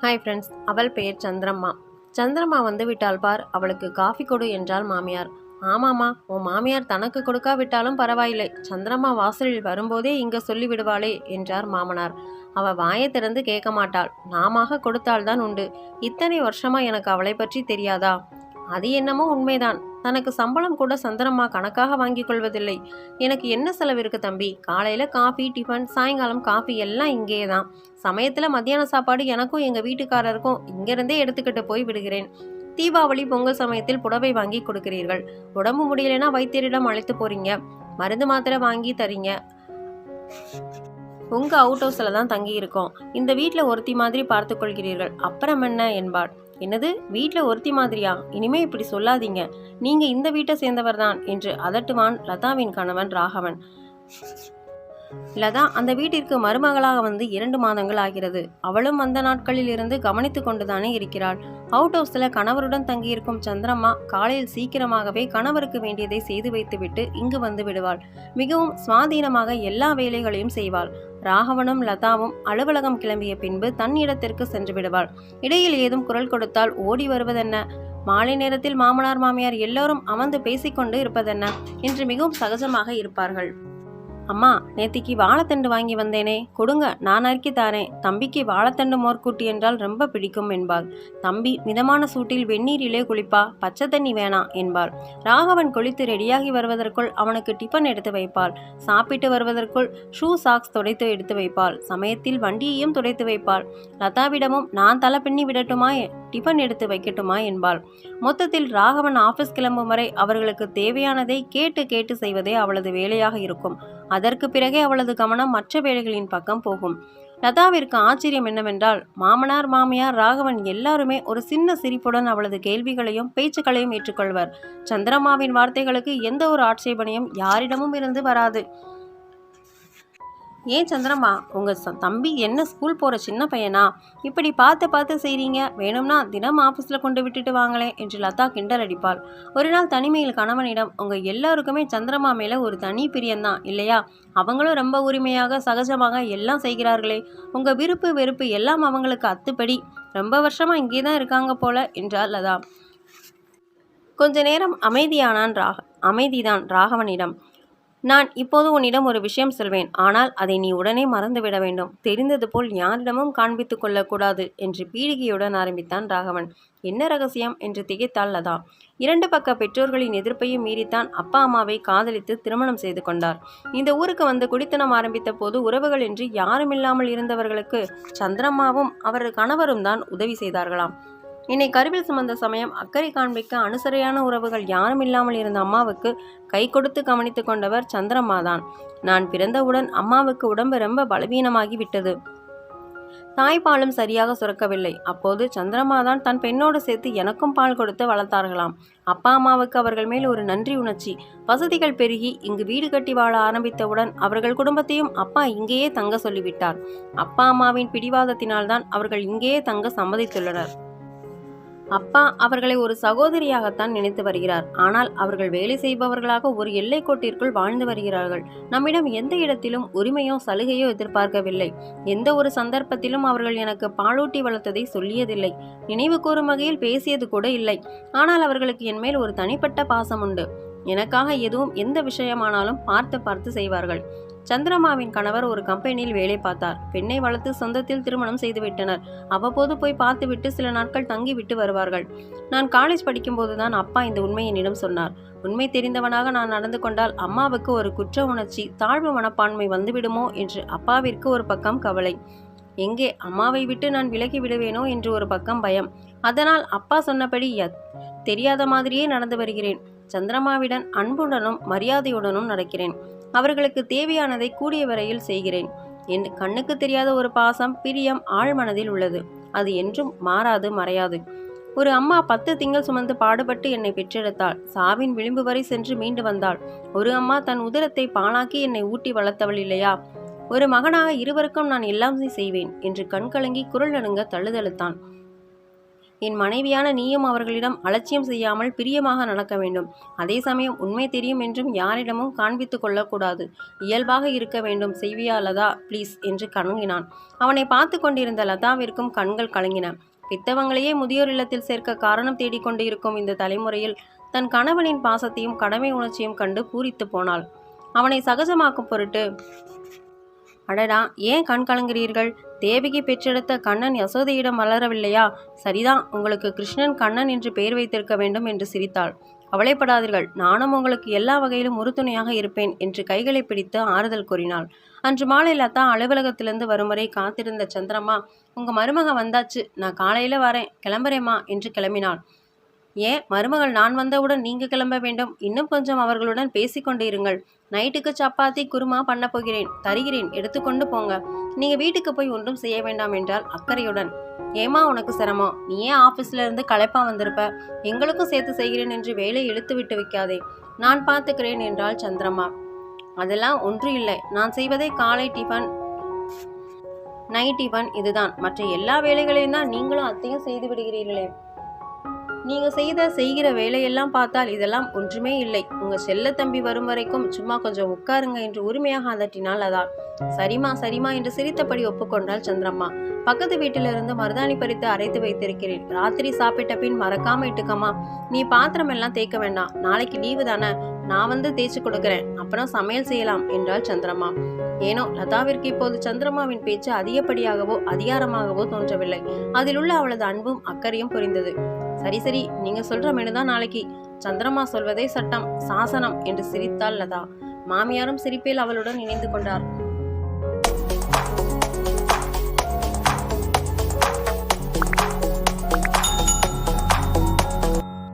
Hi friends அவள் பெயர் சந்திரம்மா. சந்திரம்மா வந்து விட்டால் பார் அவளுக்கு காஃபி கொடு என்றாள் மாமியார். ஆமாம்மா உன் மாமியார் தனக்கு கொடுக்காவிட்டாலும் பரவாயில்லை. சந்திரம்மா வாசலில் வரும்போதே இங்கே சொல்லிவிடுவாளே என்றார் மாமனார். அவ வாயை திறந்து கேட்க மாட்டாள். நாமாக கொடுத்தால்தான் உண்டு. இத்தனை வருஷமா எனக்கு அவளை பற்றி தெரியாதா? அது என்னமோ உண்மைதான். தனக்கு சம்பளம் கூட சந்திரம்மா கணக்காக வாங்கிக் கொள்வதில்லை. எனக்கு என்ன செலவு இருக்கு தம்பி? காலையில காஃபி டிஃபன் சாயங்காலம் காஃபி எல்லாம் இங்கே தான் சமயத்துல மத்தியான சாப்பாடு எனக்கும் எங்க வீட்டுக்காரருக்கும் இங்கிருந்தே எடுத்துக்கிட்டு போய் விடுகிறேன். தீபாவளி பொங்கல் சமயத்தில் புடவை வாங்கி கொடுக்கிறீர்கள். உடம்பு முடியலைன்னா வைத்தியரிடம் அழைத்து போறீங்க. மருந்து மாத்திரை வாங்கி தரீங்க. உங்க அவுட் ஹவுஸ்ல தான் தங்கி இருக்கோம் இந்த வீட்டில் ஒருத்தி மாதிரி பார்த்துக் கொள்கிறீர்கள். அப்புறம் என்ன என்பாள். என்னது வீட்டில் ஒருத்தி மாதிரியா? இனிமே இப்படி சொல்லாதீங்க. நீங்க இந்த வீட்டை சேர்ந்தவர் தான் என்று அதட்டுவான் லதாவின் கணவன் ராகவன். லதா அந்த வீட்டிற்கு மருமகளாக வந்து இரண்டு மாதங்கள் ஆகிறது. அவளும் அந்த நாட்களில் இருந்து கவனித்து கொண்டுதானே இருக்கிறாள். அவுட் ஹவுஸில் கணவருடன் தங்கியிருக்கும் சந்திரம்மா காலையில் சீக்கிரமாகவே கணவருக்கு வேண்டியதை செய்து வைத்துவிட்டு இங்கு வந்து விடுவாள். மிகவும் சுவாதீனமாக எல்லா வேலைகளையும் செய்வாள். ராகவனும் லதாவும் அலுவலகம் கிளம்பிய பின்பு தன் இடத்திற்கு சென்று விடுவாள். இடையில் ஏதும் குரல் கொடுத்தால் ஓடி வருவதென்ன? மாலை நேரத்தில் மாமனார் மாமியார் எல்லோரும் அமர்ந்து பேசிக்கொண்டு இருப்பதென்ன? என்று மிகவும் சகஜமாக இருப்பார்கள். அம்மா நேத்திக்கு வாழைத்தண்டு வாங்கி வந்தேனே. கொடுங்க நான் அறுக்கி தாரேன். தம்பிக்கு வாழைத்தண்டு மோர்க்கூட்டி என்றால் ரொம்ப பிடிக்கும் என்பாள். தம்பி மிதமான சூட்டில் வெந்நீரிலே குளிப்பா பச்சை தண்ணி வேணாம் என்பாள். ராகவன் குளித்து ரெடியாகி வருவதற்குள் அவனுக்கு டிஃபன் எடுத்து வைப்பாள். சாப்பிட்டு வருவதற்குள் ஷூ சாக்ஸ் துடைத்து எடுத்து வைப்பாள். சமயத்தில் வண்டியையும் துடைத்து வைப்பாள். லதாவிடமும் நான் தலை பின்னி விடட்டுமா? டிஃபன் எடுத்து வைக்கட்டுமா? என்பாள். மொத்தத்தில் ராகவன் ஆபீஸ் கிளம்பும் வரை அவர்களுக்கு தேவையானதை கேட்டு கேட்டு செய்வதே அவளது வேலையாக இருக்கும். அதற்கு பிறகே அவளது கவனம் மற்ற வேலைகளின் பக்கம் போகும். லதாவிற்கு ஆச்சரியம் என்னவென்றால் மாமனார் மாமியார் ராகவன் எல்லாருமே ஒரு சின்ன சிரிப்புடன் அவளது கேள்விகளையும் பேச்சுக்களையும் ஏற்றுக்கொள்வர். சந்திரமாவின் வார்த்தைகளுக்கு எந்த ஒரு ஆட்சேபனையும் யாரிடமும் இருந்து வராது. ஏன் சந்திரம்மா உங்கள் தம்பி என்ன ஸ்கூல் போகிற சின்ன பையனா? இப்படி பார்த்து பார்த்து செய்கிறீங்க வேணும்னா தினம் ஆஃபீஸில் கொண்டு விட்டுட்டு வாங்களேன் என்று லதா கிண்டல் அடிப்பாள். ஒரு நாள் தனிமையில் கணவனிடம் உங்கள் எல்லாருக்குமே சந்திரம்மா மேலே ஒரு தனி பிரியம்தான் இல்லையா? அவங்களும் ரொம்ப உரிமையாக சகஜமாக எல்லாம் செய்கிறார்களே. உங்கள் விருப்பு வெறுப்பு எல்லாம் அவங்களுக்கு அத்துப்படி. ரொம்ப வருஷமாக இங்கே தான் இருக்காங்க போல என்றாள் லதா. கொஞ்ச நேரம் அமைதியானான் ராக அமைதிதான் ராகவனிடம். நான் இப்போது உன்னிடம் ஒரு விஷயம் சொல்வேன். ஆனால் அதை நீ உடனே மறந்துவிட வேண்டும். தெரிந்தது போல் யாரிடமும் காண்பித்துக் கொள்ளக்கூடாது என்று பீடிகையுடன் ஆரம்பித்தான் ராகவன். என்ன ரகசியம்? என்று திகைத்தாள் லதா. இரண்டு பக்க பெற்றோர்களின் எதிர்ப்பையும் மீறித்தான் அப்பா அம்மாவை காதலித்து திருமணம் செய்து கொண்டார். இந்த ஊருக்கு வந்து குடித்தனம் ஆரம்பித்த போது உறவுகள் என்று யாருமில்லாமல் இருந்தவர்களுக்கு சந்திரம்மாவும் அவரது கணவரும் தான் உதவி செய்தார்களாம். என்னை கருவில் சுமந்த சமயம் அக்கறை காண்பிக்க அனுசரையான உறவுகள் யாரும் இல்லாமல் இருந்த அம்மாவுக்கு கை கொடுத்து கவனித்து கொண்டவர் சந்திரம்மாதான் நான் பிறந்தவுடன் அம்மாவுக்கு உடம்பு ரொம்ப பலவீனமாகி விட்டது. தாய்ப்பாலும் சரியாக சுரக்கவில்லை. அப்போது சந்திரம்மா தான் தன் பெண்ணோடு சேர்த்து எனக்கும் பால் கொடுத்து வளர்த்தார்களாம். அப்பா அம்மாவுக்கு அவர்கள் மேல் ஒரு நன்றி உணர்ச்சி. வசதிகள் பெருகி இங்கு வீடு கட்டி வாழ ஆரம்பித்தவுடன் அவர்கள் குடும்பத்தையும் அப்பா இங்கேயே தங்க சொல்லிவிட்டார். அப்பா அம்மாவின் பிடிவாதத்தினால்தான் அவர்கள் இங்கேயே தங்க சம்மதித்துள்ளனர். அப்பா அவர்களை ஒரு சகோதரியாகத்தான் நினைத்து வருகிறார். ஆனால் அவர்கள் வேலை செய்பவர்களாக ஒரு எல்லை கோட்டிற்குள் வாழ்ந்து வருகிறார்கள். நம்மிடம் எந்த இடத்திலும் உரிமையோ சலுகையோ எதிர்பார்க்கவில்லை. எந்த ஒரு சந்தர்ப்பத்திலும் அவர்கள் எனக்கு பாலூட்டி வளர்த்ததை சொல்லியதில்லை. நினைவு கூறும் வகையில் பேசியது கூட இல்லை. ஆனால் அவர்களுக்கு என் மேல் ஒரு தனிப்பட்ட பாசம் உண்டு எனக்காக எதுவும் எந்த விஷயமானாலும் பார்த்து பார்த்து செய்வார்கள். சந்திரமாவின் கணவர் ஒரு கம்பெனியில் வேலை பார்த்தார். பெண்ணை வளர்த்து சொந்தத்தில் திருமணம் செய்துவிட்டனர். அவ்வப்போது போய் பார்த்துவிட்டு சில நாட்கள் தங்கி விட்டு வருவார்கள். நான் காலேஜ் படிக்கும்போதுதான் அப்பா இந்த உண்மையை என்னிடம் சொன்னார். உண்மை தெரிந்தவனாக நான் நடந்து கொண்டால் அம்மாவுக்கு ஒரு குற்ற உணர்ச்சி தாழ்வு மனப்பான்மை வந்துவிடுமோ என்று அப்பாவிற்கு ஒரு பக்கம் கவலை. எங்கே அம்மாவை விட்டு நான் விலகி விடுவேனோ என்று ஒரு பக்கம் பயம். அதனால் அப்பா சொன்னபடி யத்- தெரியாத மாதிரியே நடந்து வருகிறேன். சந்திரமாவிடன் அன்புடனும் மரியாதையுடனும் நடக்கிறேன். அவர்களுக்கு தேவையானதை கூடிய வரையில் செய்கிறேன். என் கண்ணுக்கு தெரியாத ஒரு பாசம் பிரியம் ஆழ்மனதில் உள்ளது. அது என்றும் மாறாது மறையாது. ஒரு அம்மா பத்து திங்கள் சுமந்து பாடுபட்டு என்னை பெற்றெடுத்தாள். சாவின் விளிம்பு வரை சென்று மீண்டு வந்தாள். ஒரு அம்மா தன் உதரத்தை பாழாக்கி என்னை ஊட்டி வளர்த்தவள் இல்லையா? ஒரு மகனாக இருவருக்கும் நான் எல்லாம் செய்வேன் என்று கண் கலங்கி குரல் நடுங்க தழுதழுத்தான். என் மனைவியான நீயும் அவர்களிடம் அலட்சியம் செய்யாமல் பிரியமாக நடக்க வேண்டும். அதே சமயம் உண்மை தெரியும் என்றும் யாரிடமும் காண்பித்து கொள்ளக்கூடாது. இயல்பாக இருக்க வேண்டும். செய்வியா லதா ப்ளீஸ் என்று கணங்கினான் அவனை பார்த்து கொண்டிருந்த லதாவிற்கும் கண்கள் கலங்கின. பித்தவங்களையே முதியோர் இல்லத்தில் சேர்க்க காரணம் தேடிக்கொண்டு இருக்கும் இந்த தலைமுறையில் தன் கணவனின் பாசத்தையும் கடமை உணர்ச்சியும் கண்டு பூரித்து போனாள். அவனை சகஜமாக்கும் பொருட்டு அடடா ஏன் கண் கலங்குறீர்கள்? தேவகி பெற்றெடுத்த கண்ணன் யசோதையிடம் வளரவில்லையா சரிதான் உங்களுக்கு கிருஷ்ணன் கண்ணன் என்று பெயர் வைத்திருக்க வேண்டும் என்று சிரித்தாள். கவலைப்படாதீர்கள் நானும் உங்களுக்கு எல்லா வகையிலும் உறுதுணையாக இருப்பேன் என்று கைகளை பிடித்து ஆறுதல் கூறினாள். அன்று மாலை லதா அலுவலகத்திலிருந்து வரும் வரை காத்திருந்த சந்திரம்மா உங்க மருமக வந்தாச்சு நான் காலையில வரேன் கிளம்புறேம்மா என்று கிளம்பினாள். ஏன்? மருமகள் நான் வந்தவுடன் நீங்க கிளம்ப வேண்டும். இன்னும் கொஞ்சம் அவர்களுடன் பேசிக்கொண்டு இருங்கள். நைட்டுக்கு சப்பாத்தி குருமா பண்ண போகிறேன். தருகிறேன். எடுத்துக்கொண்டு போங்க. நீங்க வீட்டுக்கு போய் ஒன்றும் செய்ய வேண்டாம் என்றால் அக்கறையுடன். ஏமா உனக்கு சிரமம்? நீ ஏன் ஆபீஸ்ல இருந்து களைப்பா வந்திருப்ப. எங்களுக்கும் சேர்த்து செய்கிறேன் என்று வேலை இழுத்து விட்டு வைக்காதே. நான் பார்த்துக்கிறேன் என்றாள் சந்திரம்மா. அதெல்லாம் ஒன்று இல்லை. நான் செய்வதே காலை டிஃபன். நைட் டிஃபன் இதுதான். மற்ற எல்லா வேலைகளையும் தான் நீங்களும் அத்தையும் செய்து விடுகிறீர்களே. நீங்கள் செய்த செய்கிற வேலையெல்லாம் பார்த்தால் இதெல்லாம் ஒன்றுமே இல்லை. உங்கள் செல்ல தம்பி வரும் வரைக்கும் சும்மா கொஞ்சம் உட்காருங்க என்று உரிமையாக அதட்டினாள் அதான் சரிமா சரிமா என்று சிரித்தபடி ஒப்புக்கொண்டாள் சந்திரம்மா. பக்கத்து வீட்டிலிருந்து மருதாணி பறித்து அரைத்து வைத்திருக்கிறேன். ராத்திரி சாப்பிட்ட பின் மறக்காம இட்டுக்கம்மா. நீ பாத்திரம் எல்லாம் தேய்க்க வேண்டாம். நாளைக்கு லீவு தானே. நான் வந்து தேய்ச்சி கொடுக்குறேன். அப்புறம் சமையல் செய்யலாம் என்றாள் சந்திரம்மா. ஏனோ லதாவிற்கு இப்போது சந்திரம்மாவின் பேச்சு அதிகப்படியாகவோ அதிகாரமாகவோ தோன்றவில்லை. அதில் உள்ள அவளது அன்பும் அக்கறையும் புரிந்தது. சரி சரி நீங்க சொல்ற மெனுதான் நாளைக்கு. சந்திரம்மா சொல்வதே சட்டம் சாசனம் என்று சிரித்தாள் லதா. மாமியாரும் சிரிப்பில் அவளுடன் இணைந்து கொண்டார்.